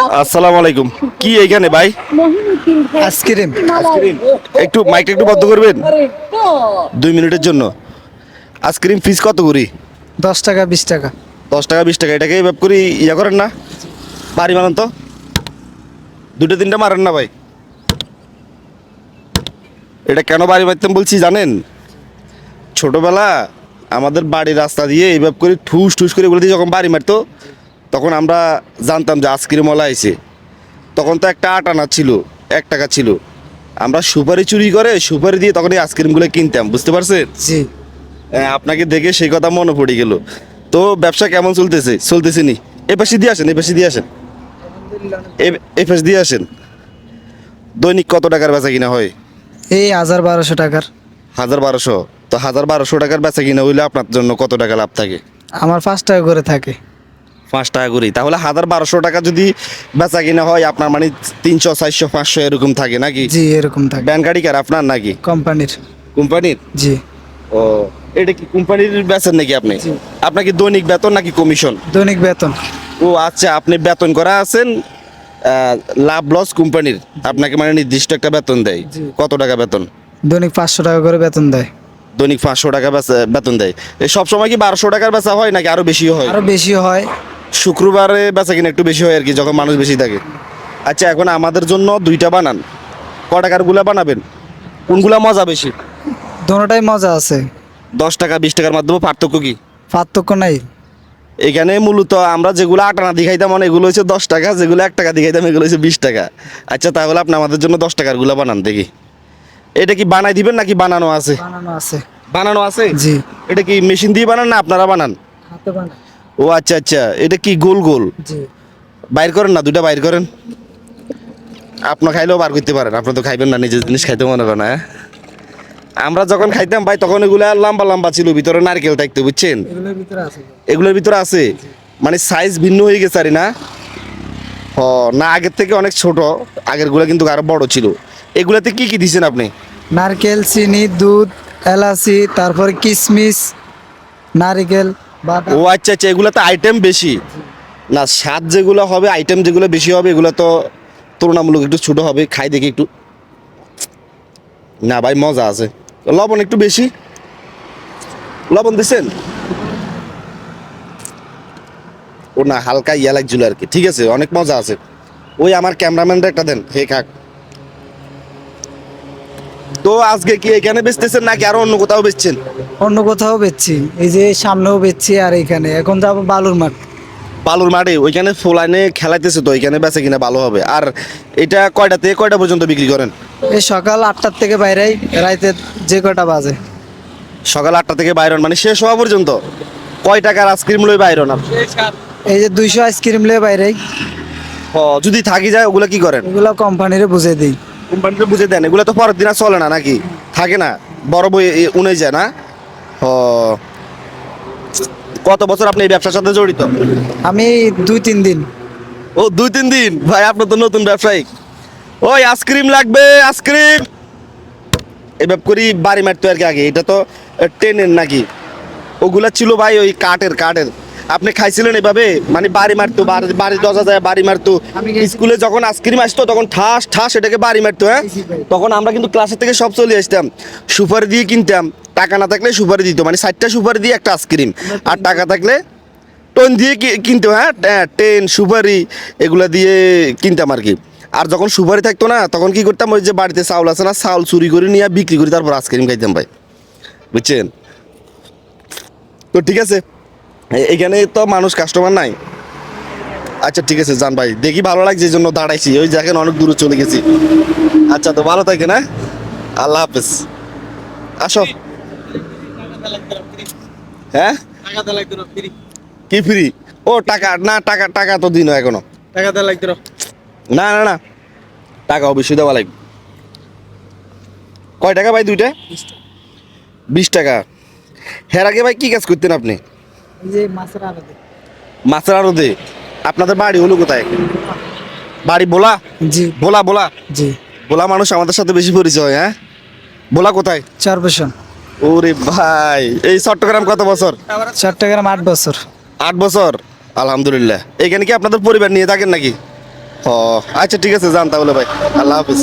আসসালামু আলাইকুম। কি এইখানে ভাই? আইসক্রিম। একটু মাইকটা একটু বন্ধ করবেন? দুই মিনিটের জন্য। আইসক্রিম ফিস কত করি? দশ টাকা বিশ টাকা। দশ টাকা বিশ টাকা এটাকে এভাবে করি ইয়া করেন না? বাড়ি মারেন তো। দুটো তিনটা মারেন না ভাই। এটা কেন বাড়ি মারতাম বলছি জানেন? ছোটবেলা আমাদের বাড়ির রাস্তা দিয়ে এইভাবে করে ঠুস ঠুস করে বলে দিয়ে যখন বাড়ি মারতো তখন আমরা জানতাম যে আইসক্রিমওয়ালা আইছে। তখন তো একটা আট আনা ছিল এক টাকা ছিল। আমরা সুপারি চুরি করে সুপারি দিয়ে তখন এই আইসক্রিমগুলো কিনতাম বুঝতে পারছেন? জি। হ্যাঁ, আপনাকে দেখে সেই কথা মনে পড়ে গেল। তো ব্যবসা কেমন চলতেছে? চলতেছে নি। এ পাশে দিয়ে আসেন এ পাশে দিয়ে আসেন। এ পাশে দিয়ে আসেন। দৈনিক কত টাকার বেচা কিনা হয়? এই হাজার বারোশো টাকার। হাজার বারোশো? তো হাজার বারোশো টাকার বেচা কিনা হইলে আপনার জন্য কত টাকা লাভ থাকে? আমার পাঁচ টাকা করে থাকে। পাঁচ টাকা করি। তাহলে হাজার বারোশো টাকা যদি বেচা কিনা হয় আপনার মানে তিনশো চারশো পাঁচশো এরকম থাকে নাকি? জি এরকম থাকে। ব্যান গাড়ি কার আপনার নাকি? কোম্পানির। কোম্পানির? জি। ও এটা কি কোম্পানির বেচেন নাকি আপনি? আপনার কি দৈনিক বেতন নাকি কমিশন? দৈনিক বেতন। ও আচ্ছা আপনি বেতন করা আছেন লাভ লস কোম্পানির। আপনাকে মানে নির্দিষ্ট একটা বেতন দেয়। কত টাকা বেতন? দৈনিক পাঁচশো টাকা করে বেতন দেয়। দৈনিক পাঁচশো টাকা বেতন দেয়। সব সময় কি বারোশো টাকার বেচা হয় নাকি আরও বেশি হয়? আরও বেশি হয়। শুক্রবারে বেচা কিনা একটু বেশি হয় আর কি যখন মানুষ বেশি থাকে। আচ্ছা এখন আমাদের জন্য দুইটা বানান। ক টাকারগুলা বানাবেন? কোনগুলা মজা বেশি? দোনোটাই মজা আছে। দশ টাকা বিশ টাকার মাধ্যমে পার্থক্য কি? পার্থক্য নাই। এখানে মূলত আমরা যেগুলো আটানা দিখাইতাম মানে এগুলো হচ্ছে দশ টাকা যেগুলো এক টাকা দিখাইতাম এগুলো হচ্ছে বিশ টাকা। আচ্ছা তাহলে আপনি আমাদের জন্য দশ টাকারগুলা বানান দেখি। এটা কি বানাই দিবেন নাকি বানানো আছে? বানানো আছে। বানানো আছে? জি। এটা কি মেশিন দিয়ে বানান না আপনারা বানান? হাতে বানায় ও আচ্ছা আচ্ছা। এটা কি গোল গোল? বাইর করেন না দুটা বাইর করেন। আপনার খাইলেও বার করতে পারেন আপনি তো খাইবেন না নিজের জিনিস খাইতে মনে করেন হ্যাঁ? আমরা যখন খাইতাম ভাই তখন এগুলা লম্বা লম্বা ছিল ভিতরে নারকেল থাকতো বুঝছেন? এগুলোর ভিতরে আছে। এগুলোর ভিতরে আছে? মানে সাইজ ভিন্ন হয়ে গেছে আরে না? হ না আগের থেকে অনেক ছোট আগেরগুলা কিন্তু আরও বড় ছিল। এগুলাতে কি কি দিছেন আপনি? নারকেল চিনি দুধ এলাচি তারপরে কিশমিশ নারিকেল। ও আচ্ছা আচ্ছা এগুলো এগুলাতে আইটেম বেশি। না, স্বাদ যেগুলো হবে আইটেম যেগুলো বেশি হবে, এগুলো তো তুলনামূলক একটু ছোট হবে। খাই দেখি একটু। না ভাই, মজা আছে। লবণ একটু বেশি। লবণ দিছেন? ও না, হালকা ইয়া লাগছিল আর কি। ঠিক আছে, অনেক মজা আছে। ওই আমার ক্যামেরাম্যানটা একটা দেন, হে খাক। তো আজকে কি এখানে বেচতেছেন নাকি আরও অন্য কোথাও বেচছেন? অন্য কোথাও বেচছি। এই যে সামনেও বেচছি আর এখানে এখন যাব বালুর মাঠ। বালুর মাঠে? ওইখানে ফোলাইনে খেলাইতেছে তো ওইখানে বেচে কিনা ভালো হবে। আর এটা কয়টা থেকে কয়টা পর্যন্ত বিক্রি করেন? এই সকাল আটটার থেকে বাইরেই রাইতে যে কয়টা বাজে। সকাল আটটা থেকে বাইরন মানে শেষ হওয়া পর্যন্ত? কয় টাকার আইসক্রিম লই বাইরন আপনি? এই যে দুইশো আইসক্রিম লিয়ে বাইরেই। ও যদি থাকি যায় ওগুলো কি করেন? এগুলো কোম্পানিরে বুঝে দিই। কোম্পানিতে বুঝে দেন এগুলো তো পরের দিন আর চলে না নাকি? থাকে না বড় বই উনে যায় না? হ। কত বছর আপনি এই ব্যবসার সাথে জড়িত? আমি দুই তিন দিন। ও দুই তিন দিন? ভাই আপনার তো নতুন ব্যবসায়িক। ওই আইসক্রিম লাগবে আইসক্রিম! এভাবে করি বাড়ি মারতো আর কি আগে এটা তো ট্রেনের নাকি? ওগুলা ছিল ভাই ওই কাঠের কাঠের। আপনি খাইছিলেন এভাবে? মানে বাড়ি মারতো, বাড়ি- দরজা যায়, বাড়ি মারতো। স্কুলে যখন আইসক্রিম আসতো, তখন ঠাস ঠাস এটাকে বাড়ি মারতো হ্যাঁ? তখন আমরা কিন্তু ক্লাসের থেকে সব চলে আসতাম। সুপারি দিয়ে কিনতাম। টাকা না থাকলে সুপারি দিত। মানে ষাটটা সুপারি দিয়ে একটা আইসক্রিম আর টাকা থাকলে টোন দিয়ে কিনতো হ্যাঁ? টেন সুপারি এগুলা দিয়ে কিনতাম আর কি। আর যখন সুপারি থাকতো না, তখন কি করতাম? ওই যে বাড়িতে চাউল আছে না, চাউল চুরি করে নিয়ে বিক্রি করি তারপর আইসক্রিম খাইতাম ভাই। বুঝছেন? তো ঠিক আছে। এখানে তো মানুষ কাস্টমার নাই। আচ্ছা ঠিক আছে যান ভাই। দেখি ভালো লাগছে, এই জন্য দাঁড়াইছি। ওই দেখেন, অনেক দূরে চলে গেছি। আচ্ছা তো ভালো থাকে না আল্লাহ হাফেজ। আসো। হ্যাঁ? কি ফ্রি ও, টাকা, না, টাকা টাকা তো দিন এখনও। লাগতো না না না। টাকা অবশ্যই দেওয়া লাগবে। কয় টাকা ভাই, দুইটা? বিশ টাকা। হের আগে ভাই, কি কাজ করতেন আপনি? যে মাছের আপনাদের বাড়ি হলো কোথায়? বাড়ি বোলা জি। বোলা বোলা জি। বোলা মানুষ আমাদের সাথে বেশি পরিচয় হ্যাঁ? বোলা কোথায়? চরপেশন। ওরে ভাই এই চট্টগ্রাম কত বছর? চট্টগ্রাম আট বছর। আট বছর? আলহামদুলিল্লাহ। এখানে কি আপনাদের পরিবার নিয়ে থাকেন নাকি? ও আচ্ছা ঠিক আছে যান তাহলে ভাই। আল্লাহ হাফিজ।